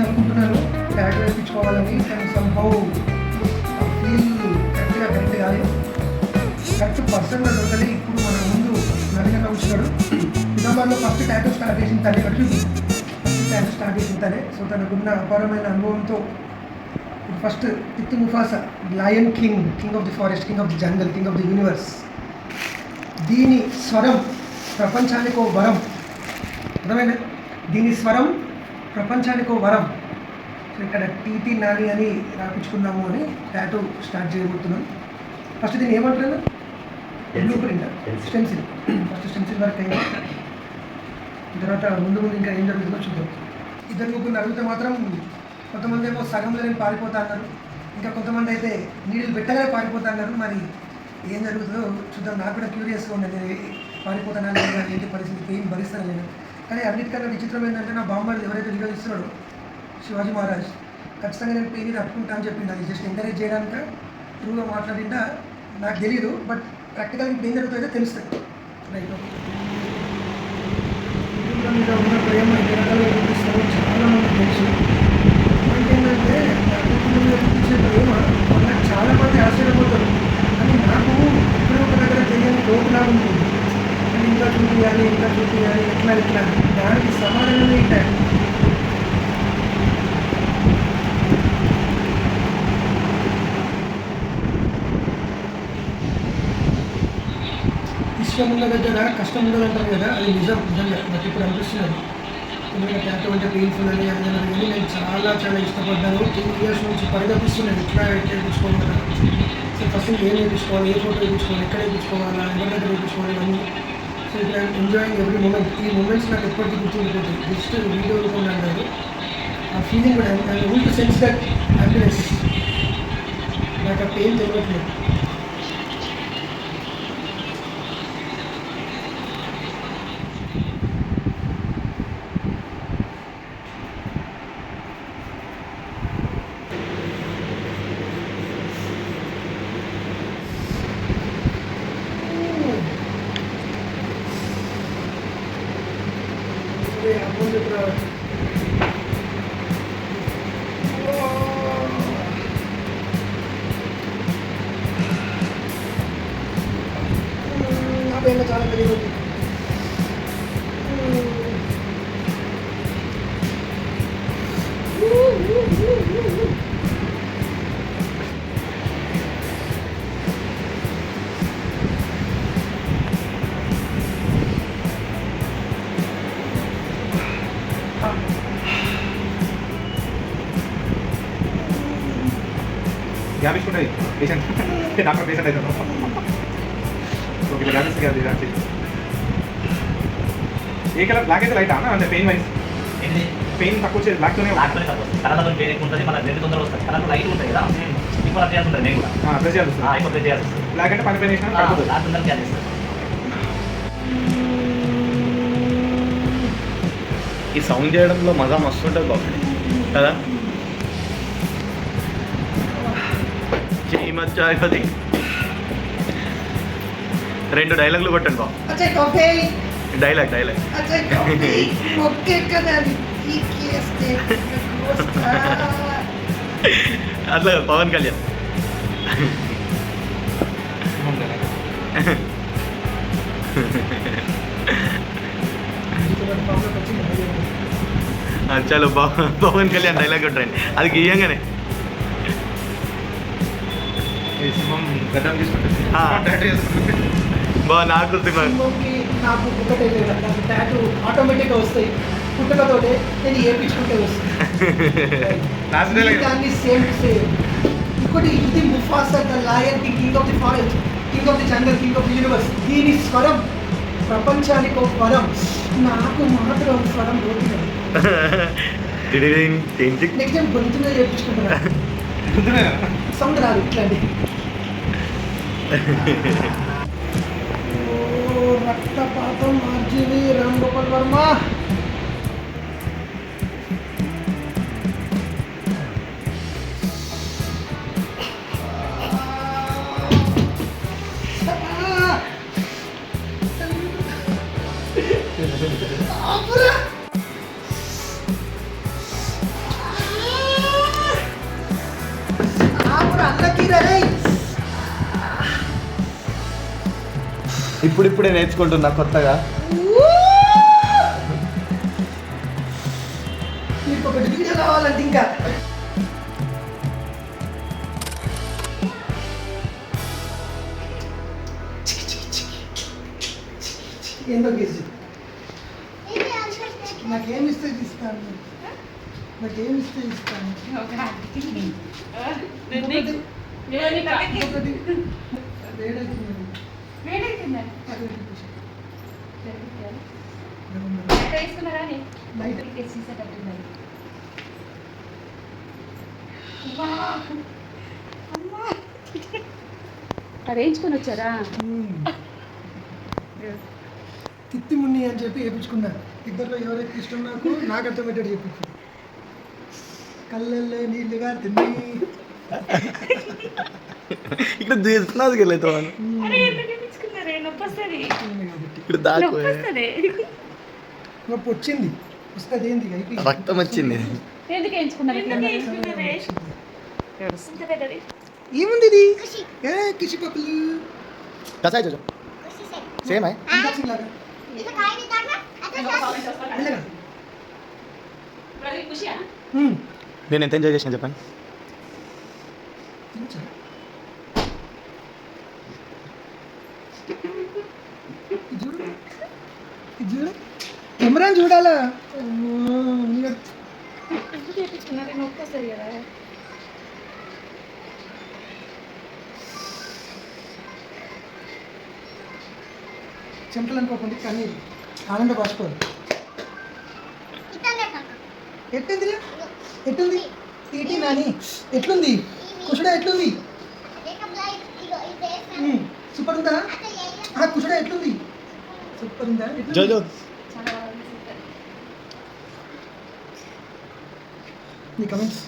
Years నుంచి అనుకుంటున్నాను tattoo వేయించుకోవాలని అండ్ సంహౌ ఫీల్ కరెక్ట్గా కరెక్ట్ కాదు కరెక్ట్ పర్సన్గా దొరకలే. ఇప్పుడు మన ముందు నవీన వచ్చినాడు నిజామాబాద్లో ఫస్ట్ ట్యాటూ స్టార్ట్ చేసిన తనే బట్టి ఫస్ట్ ట్యాటూ స్టార్ట్ చేసిన తనే. సో తనకున్న అపారమైన అనుభవంతో first తిత్తు Mufasa lion king king of the forest king of the jungle king of the universe దీని స్వరం ప్రపంచానికి ఓ వరం. అర్థమైనా దీని స్వరం ప్రపంచానికి వరం. సో ఇక్కడ టీటీ నాని అని రాపించుకుందాము అని టాటూ స్టార్ట్ చేయబోతున్నాం. ఫస్ట్ దీన్ని ఏమంటారు? Blueprint stencil first stencil work అయింది. తర్వాత ముందు ముందు ఇంకా ఏం జరుగుతుందో చూద్దాం. ఇద్దరు ముగ్గురు అడిగితే మాత్రం కొంతమంది ఏమో సగంలో నేను పారిపోతా అన్నారు. ఇంకా కొంతమంది అయితే నీళ్ళు పెట్టగానే పారిపోతా అన్నారు. మరి ఏం జరుగుతుందో చూద్దాం. నాకు కూడా క్యూరియస్గా ఉంది. నేను పారిపోతానా లేదా ఏంటి పరిస్థితి? పెయిన్ భరిస్తాను నేను కానీ అన్నిటికన్నా విచిత్రం ఏంటంటే నా బామ్మడు ఎవరైతే వీడియో శివాజీ మహారాజ్. ఖచ్చితంగా నేను పేరు తప్పుకుంటా అని చెప్పింది. అది జస్ట్ ఎంకరేజ్ చేయడానికి? ట్రూగా మాట్లాడిందా? నాకు తెలియదు బట్ ప్రాక్టికల్ ఏం జరుగుతుందో తెలుస్తుంది రైట్ కుటుంబం మీద ఉన్న ప్రేమ ఎన్ని చూపిస్తారో చాలా మంది తెలుసు. ఏంటంటే నా చూపించే ప్రేమ నాకు చాలా ఆశ్చర్యపోతారు. కానీ నాకు ఇప్పుడు ఒక దగ్గర తెలియని లోపులాగా ఉంటుంది చూపించాలి ఇంకా చూపించాలి ఎట్లా ఎట్లా దానికి సమాధానం ఏంటంటే ఇష్టం ఉన్న దగ్గర కష్టం ఉండదు కదా అది నిజం నిజంగా. నాకు ఇప్పుడు అనిపిస్తున్నది. ఎందుకంటే అటువంటి పెయిన్ఫుల్ అని అది అని కానీ నేను చాలా చాలా ఇష్టపడ్డాను. టూ ఇయర్స్ నుంచి పరిగణిస్తున్నాను ఎట్లా ఎట్లా వేయించుకోవాలా సో ఫస్ట్ ఏం వేయించుకోవాలి ఏ ఫోటో వేయించుకోవాలి ఎక్కడ వేయించుకోవాలా ఎవరి దగ్గర వేయించుకోవాలి ఇవన్నీ. సో ఇట్లా ఎంజాయింగ్ ఎవ్రీ మూమెంట్ ఈ మూమెంట్స్ నాకు ఎప్పటికీ గుర్తుండిపోతాయి. జస్ట్ వీడియో రూపంలో కాదు ఆ ఫీలింగ్ కూడా I to sense that happiness నాకు ఆ పెయిన్ తెలియట్లేదు. అదే చాలా తెలియదు గ్యాప్ ఇచ్చుకుంటుంది పేషెంట్ డాక్టర్ పేషెంట్ అవుతాను ఓకే ఇలా గ్యాప్ ఇస్తుంది అది ఏ కలర్? బ్లాక్ అయితే లైట్ అన్న అంటే పెయిన్ ఏంటి పెయిన్ తక్కువ వచ్చేది బ్లాక్తోనే లాక్తోనే తక్కువ వస్తుంది. కలర్తో వేరే ఉంటుంది మన రెండు తొందరగా వస్తుంది. కలర్ లైట్ ఉంటుంది కదా? ఇప్పుడు అది చేయాల్సి ఉంటుంది నేను కూడా. ప్రెస్ చేయాలి ఆ, ఇప్పుడు ప్రెస్ చేయాల్సి వస్తుంది. బ్లాక్ అంటే పని పైన వేసినా ఆ, పడిపోతుంది లాక్ తొందరగా చేయాల్సి ఈ సౌండ్ చేయడంలో మజా మస్తు ఉంటుంది బాబు. కదా? చేయి మధ్య రెండు డైలాగులు కొట్టండి బాబు అచ్చా కాఫీ డైలాగ్ డైలాగ్ అచ్చా కాఫీ ఓకే కదా ఈ కేస్తే అట్లా పవన్ కళ్యాణ్ ఆ, చలో పవ- పవన్ కళ్యాణ్ డైలాగ్ కొట్టండి అది గీయంగానే ఈ సింహం గడ్డం తీసుకుంటుంది ఆ. టాటూ చేసుకుంటుంది బా నాకు నాకు పుట్టకైతే నాకు టాటూ ఆటోమేటిక్గా వస్తాయి. పుట్టకతోటే నేను ఏపించుకుంటే వస్తుంది. లాస్ట్ డైలాగ్ దాన్ని సేమ్ సేమ్ ఇంకోటి ఇది Mufasa the lion the king of the forest king of the jungle king of the universe దీని స్వరం ప్రపంచానికి ఒక వరం. నాకు మాత్రం స్వరం పోతుంది. నెక్స్ట్ టైం సౌండ్ రాదు ఇట్లాంటి. ரத்தபாதம் ஆர்ஜிவி ராம்கோபால் வர்மா அப்புறம் அண்ணக்கீரை ఇప్పుడిప్పుడే నేర్చుకుంటున్నా కొత్తగా. ఒకటి కావాలంటే ఇంకా. ఏందో గేసి నాకేం ఇస్తే ఇస్తాను? నాకేం ఇస్తే ఇస్తాను? ఇంకొకటి. వేడవుతుంది అరేంజ్కొని వచ్చారా. తిత్తి మున్ని అని చెప్పి వేయించుకున్నా ఇద్దరిలో ఎవరైతే ఇష్టం నాకు నాకు అర్థమయ్యేటట్టు చెప్పించు కళ్ళల్లో నీళ్ళుగా తిని ఇక్కడ తీసుకున్నది వెళ్ళేతో అరే నొప్పి వస్తుంది ఇక్కడ దాకు నొప్పి వస్తుంది నొప్పి వచ్చింది. వస్తుంది ఏంది రక్తం వచ్చింది. ఎందుకు ఇంత పెద్దది? ఏముంది ఇది? ఏ కిసి పప్పులు. కసాయి చూచు సేమ్. నేను ఎంత ఎంజాయ్ చేసిన చెప్పండి తినొచ్చా? ఇది చూడు ఇది చూడు కెమెరాని చూడాలా? చెమటలు అనుకోకండి కానీ ఆనంద బాష్పాలు ఎట్టుంది ఎట్టుంది? తీటి నాని. ఎట్లుంది? కుషుడా ఎట్లుంది. సూపర్ ఉందా? ఆ కుషుడా ఎట్లుంది? సూపర్ ఉందా? జోజో నీ కమెంట్స్